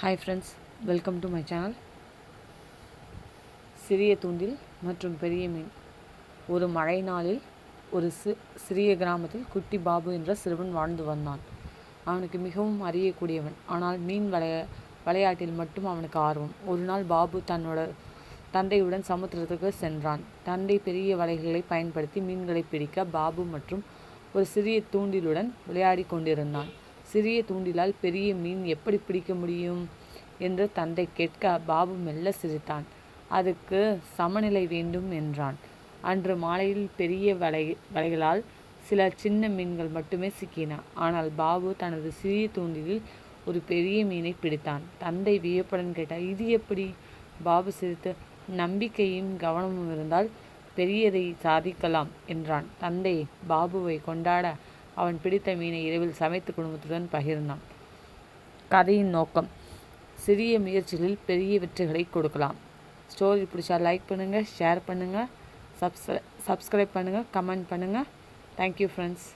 Hi friends welcome to my channel சிறிய தூண்டில் மற்றும் பெரிய மீன். ஒரு மழை நாளில் ஒரு சி சிறிய கிராமத்தில் குட்டி பாபு என்ற சிறுவன் வாழ்ந்து வந்தான். அவனுக்கு மிகவும் அறியக்கூடியவன். ஆனால் மீன் விளைய விளையாட்டில் மட்டும் அவனுக்கு ஆர்வம். ஒரு நாள் பாபு தன்னோட தந்தையுடன் சமுத்திரத்துக்கு சென்றான். தந்தை பெரிய வலைகளை பயன்படுத்தி மீன்களை பிடிக்க பாபு மற்றும் ஒரு சிறிய தூண்டிலுடன் விளையாடி கொண்டிருந்தான். சிறிய தூண்டிலால் பெரிய மீன் எப்படி பிடிக்க முடியும்? என்று தந்தை கேட்க பாபு மெல்ல சிரித்தான். அதுக்கு சமநிலை வேண்டும் என்றான். அன்று மாலையில் பெரிய வலை வலைகளால் சில சின்ன மீன்கள் மட்டுமே சிக்கின. ஆனால் பாபு தனது சிறிய தூண்டிலில் ஒரு பெரிய மீனை பிடித்தான். தந்தை வியப்புடன் கேட்டார் இது எப்படி? பாபு சிரித்து நம்பிக்கையும் கவனமும் இருந்தால் பெரியதை சாதிக்கலாம் என்றான். தந்தை பாபுவை கொண்டாட அவன் பிடித்த மீனை இரவில் சமைத்து குடும்பத்துடன் பகிர்ந்தான். கதையின் நோக்கம். சிறிய முயற்சிகளில் பெரிய வெற்றிகளை கொடுக்கலாம். ஸ்டோரி பிடிச்சா லைக் பண்ணுங்கள் ஷேர் பண்ணுங்கள் சப்ஸ்கிரை சப்ஸ்கிரைப் பண்ணுங்கள் கமெண்ட் பண்ணுங்கள் தேங்க்யூ ஃப்ரெண்ட்ஸ்